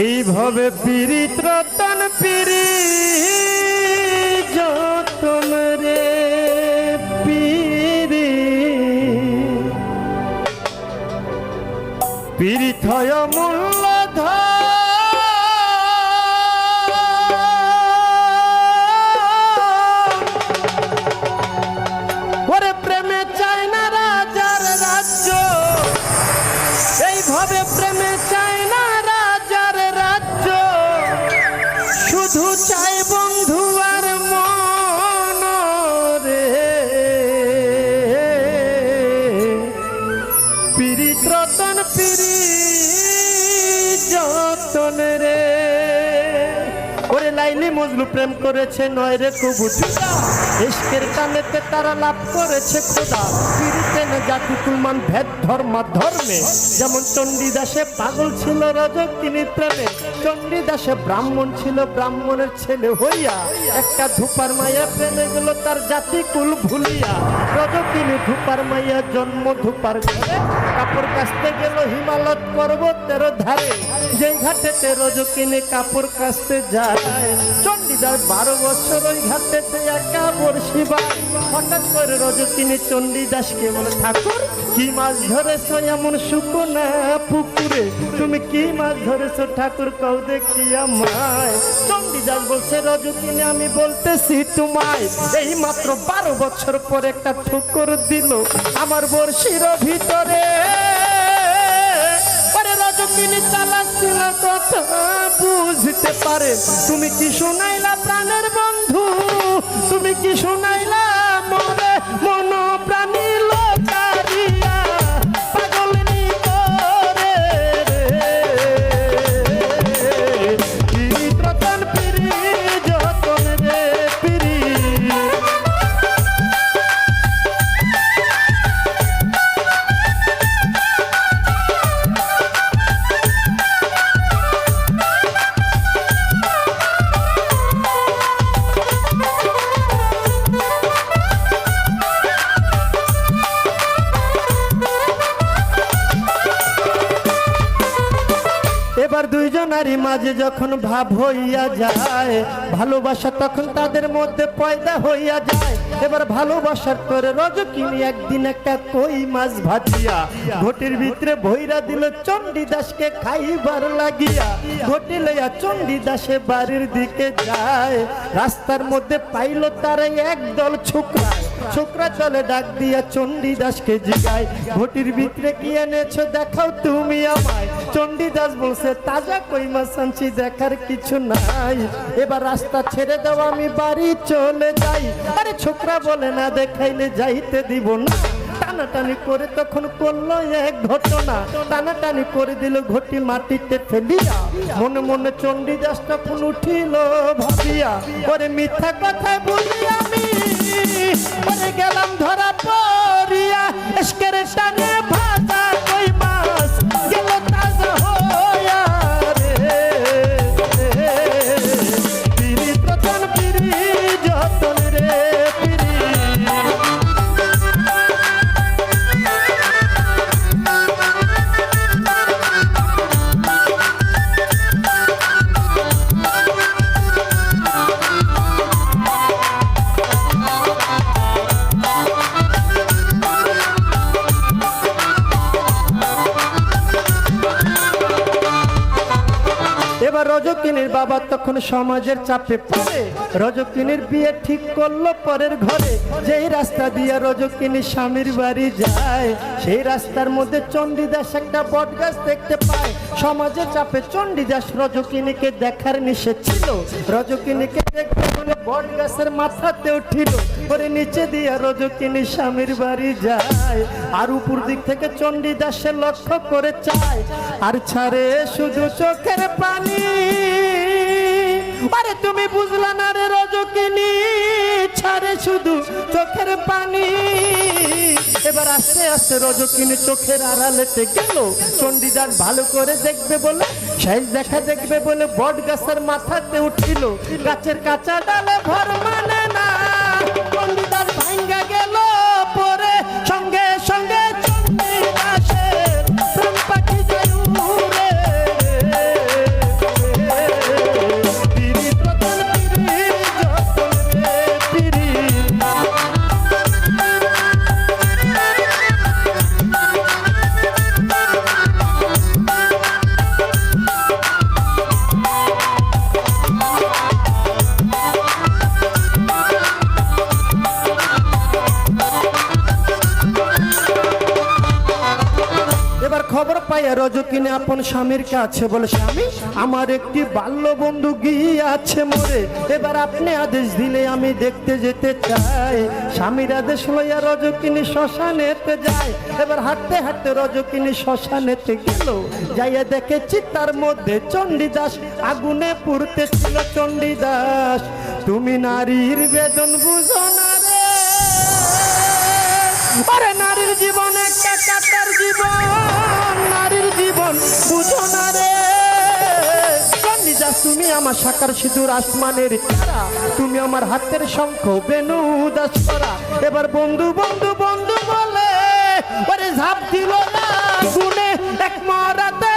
এইভাবে পীড়িত রতন পিড়ি যতন রে পীড়িত। মূল্য মজলু প্রেম করেছে, নয় রে কবু ইশকের কানেতে তারা লাভ করেছে খোদা। পিরিতে না জাতি কুলমান ভেদ ধর্মা ধর্মে যেমন চণ্ডীদাসে পাগল ছিল রজকিনী প্রেমে চণ্ডীদাসে ব্রাহ্মণ ছিল, ব্রাহ্মণের ছেলে হইয়া একটা ধূপার মাইয়া প্রেমে গেল, তার জাতি কুল ভুলিয়া। রজকিনী ধূপার মাইয়া জন্ম ধূপার ঘরে। কাপড় কাচতে গেল হিমালয় পর্বতের ধারে। যেই ঘাটেতে রজকিনী কাপড় কাচতে যায়। চণ্ডীদাস বারো বছর ওই ঘাটেতে একা বর্ষি হঠাৎ করে রজকিনী চণ্ডীদাসকে বলে, ঠাকুর, কি মাছ ধরেছো? এমন শুকনা পুকুরে। তুমি কি মাছ ধরেছো? ঠাকুর কও দেখি আমায়। চণ্ডীদাস বলছে রজকিনী আমি বলতেছি তোমায়। এই মাত্র বারো বছর পর একটা ঠুকুর দিল আমার বর্ষির ভিতরে। বুঝতে পারে। তুমি কি শোনাইলা প্রাণের বন্ধু? তুমি কি শোনাইলা এবার মাঝে যখন ভাব হইয়া যায়, ভালোবাসা তখন তাদের মধ্যে পয়দা হইয়া যায়। এবার ভালোবাসার করে রজকিনী একদিন একটা কই মাছ ভাজিয়া। ঘটির ভিতরে ভৈরা দিল চণ্ডীদাসকে খাইবার লাগিয়া। ঘটি লইয়া চণ্ডীদাসে বাড়ির দিকে যায়, রাস্তার মধ্যে পাইল তারা একদল ছোকরা। ছোকরা চলে ডাক দিয়া চণ্ডীদাসকে জিগায়। ঘটির ভিতরে কি এনেছো দেখাও তুমি আমায়। চণ্ডীদাস বলছে, তাজা কই মাছ আনছি দেখার কিছু নাই। এবার রাস্তা ছেড়ে দাও, আমি বাড়ি চলে যাই। আরে ছোকরা বলে, না দেখাইলে যাইতে দিব না। টানাটানি করে তখন করল এক ঘটনা। টানাটানি করে দিল ঘটি মাটিতে ফেলিয়া। মনে মনে চণ্ডীদাস তখন উঠিল ভাবিয়া। পরে মিথ্যা কথা বলি আমি। গেলাম ধরা পড়িয়া এসকের টানে ভাজা রজকিনীর বাবা তখন সমাজের চাপে পড়ে। রজকিনীর বিয়ে ঠিক করল পরের ঘরে। যেই রাস্তা দিয়ে রজকিনী স্বামীর বাড়ি যায়, সেই রাস্তার মধ্যে চণ্ডীদাস একটা বটগাছ দেখতে পায়। সমাজের চাপে চণ্ডীদাস রজকিনীকে দেখার নিষেধ ছিল। রজকিনীকে দেখতে বলে বট গাছের মাথাতে উঠিল। পরে নিচে দিয়ে রজকিনী স্বামীর বাড়ি যায়। আর উপর দিক থেকে চণ্ডীদাসে লক্ষ্য করে চায়। আর ছাড়ে শুধু চোখের পানি। আরে তুমি বুঝলা না রে রজকিনী, ছাড়ে শুধু চোখের পানি। এবার আস্তে আস্তে রজকিনী চোখের আড়ালেতে গেল। চন্ডিদার ভালো করে দেখবে বলে শেষ দেখা দেখবে বলে বট গাছের মাথাতে উঠিল। গাছের কাঁচা ডালে ভর রজকিনী আপন স্বামীর কাছে বলে, স্বামী, আমার একটি বাল্য বন্ধু মরে। এবার আপনি আদেশ দিলে আমি দেখতে যেতে চাই। স্বামীর আদেশ লইয়া শ্মশানেতে যায় এবার হাঁটতে হাঁটতে শ্মশানেতে গেল। যাইয়া দেখেছি তার মধ্যে চণ্ডীদাস আগুনে পুড়তে ছিল চণ্ডীদাস। তুমি নারীর বেদন বুঝো না রে। নারীর জীবন জীবন, নারীর জীবন, বুঝো না রে। তুমি আমার সাকার সিঁদুর আসমানের তারা তুমি আমার হাতের শঙ্খ, বেনু উদাস করা। এবার বন্ধু বন্ধু বন্ধু বলে, ওরে ঝাঁপ দিল না, গুনে এক মরাতে